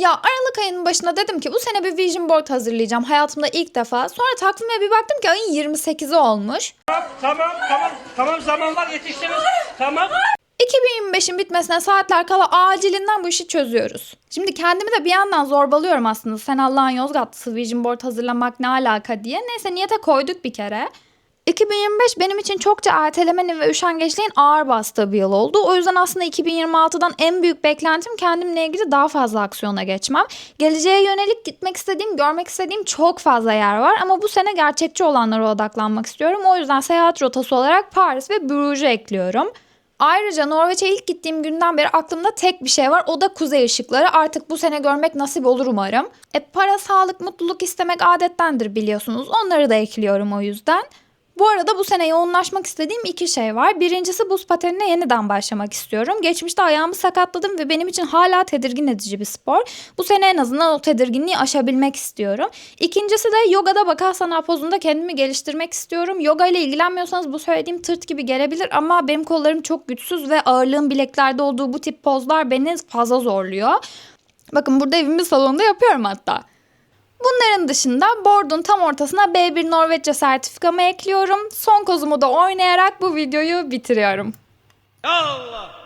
Ya Aralık ayının başında dedim ki bu sene bir vision board hazırlayacağım hayatımda ilk defa. Sonra takvime bir baktım ki ayın 28'i olmuş. Tamam tamam tamam zaman var yetiştiniz. Tamam. 2025'in bitmesine saatler kala acilinden bu işi çözüyoruz. Şimdi kendimi de bir yandan zorbalıyorum aslında. Sen Allah'ın Yozgatlısı Vision Board hazırlamak ne alaka diye. Neyse niyete koyduk bir kere. 2025 benim için çokça ertelemenin ve üşengeçliğin ağır bastığı bir yıl oldu. O yüzden aslında 2026'dan en büyük beklentim kendimle ilgili daha fazla aksiyona geçmem. Geleceğe yönelik gitmek istediğim, görmek istediğim çok fazla yer var ama bu sene gerçekçi olanlara odaklanmak istiyorum. O yüzden seyahat rotası olarak Paris ve Bruges'u ekliyorum. Ayrıca Norveç'e ilk gittiğim günden beri aklımda tek bir şey var. O da kuzey ışıkları. Artık bu sene görmek nasip olur umarım. E para, sağlık, mutluluk istemek adettendir biliyorsunuz. Onları da ekliyorum o yüzden. Bu arada bu sene yoğunlaşmak istediğim iki şey var. Birincisi buz patenine yeniden başlamak istiyorum. Geçmişte ayağımı sakatladım ve benim için hala tedirgin edici bir spor. Bu sene en azından o tedirginliği aşabilmek istiyorum. İkincisi de yogada bakasana pozunda kendimi geliştirmek istiyorum. Yoga ile ilgilenmiyorsanız bu söylediğim tırt gibi gelebilir ama benim kollarım çok güçsüz ve ağırlığın bileklerde olduğu bu tip pozlar beni fazla zorluyor. Bakın burada evimin salonunda yapıyorum hatta. Bunların dışında board'un tam ortasına B1 Norveççe sertifikamı ekliyorum. Son kozumu da oynayarak bu videoyu bitiriyorum. Allah